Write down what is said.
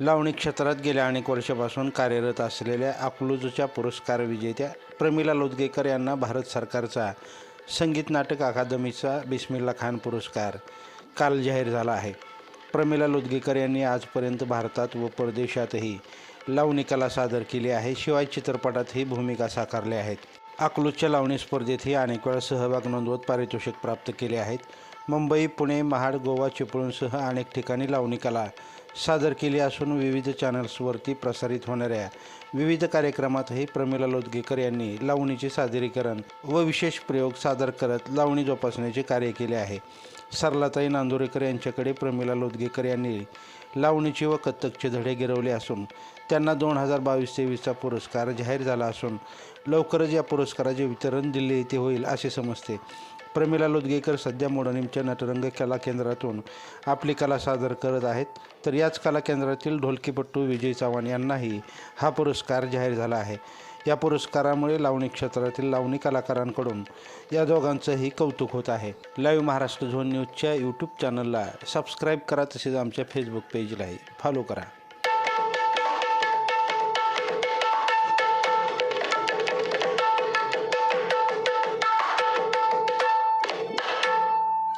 लावणी क्षेत्रात गेल्या अनेक वर्षापासून कार्यरत असलेल्या अकलूजच्या पुरस्कार विजेत्या प्रमिला लोदगेकर यांना भारत सरकारचा संगीत नाटक अकादमीचा बिस्मिल्ला खान पुरस्कार काल जाहीर झाला आहे. प्रमिला लोदगेकर यांनी आजपर्यंत भारतात व परदेशातही लावणी कला सादर केली आहे. शिवाय चित्रपटातही भूमिका साकारल्या आहेत. अकलूजच्या लावणी स्पर्धेतही अनेक वेळा सहभाग नोंदवत पारितोषिक प्राप्त केले आहेत. मुंबई पुणे महाड गोवा चिपळूणसह अनेक ठिकाणी लावणी कला सादर केली असून विविध चॅनल्सवरती प्रसारित होणाऱ्या विविध कार्यक्रमातही प्रमिला लोदगेकर यांनी लावणीचे सादरीकरण व विशेष प्रयोग सादर करत लावणी जोपासण्याचे कार्य केले आहे. सरलाताई नांदुरेकर यांच्याकडे प्रमिला लोदगेकर यांनी लावणीचे व कथ्थकचे धडे गिरवले असून त्यांना दोन हजार बावीस तेवीसचा पुरस्कार जाहीर झाला असून लवकरच या पुरस्काराचे वितरण दिल्ली येथे होईल असे समजते. प्रमिला लोदगेकर सध्या मोडणीमच्या नटरंग कला केंद्रातून आपली कला सादर करत आहेत. तर याच कला केंद्रातील ढोलकीपट्टू विजय चव्हाण यांनाही हा पुरस्कार जाहीर झाला आहे. या पुरस्कारामुळे लावणी क्षेत्रातील लावणी कलाकारांकडून या दोघांचंही कौतुक होत आहे. लाईव्ह महाराष्ट्र झोन न्यूजच्या यूट्यूब चॅनलला सबस्क्राईब करा तसेच आमच्या फेसबुक पेजलाही फॉलो करा.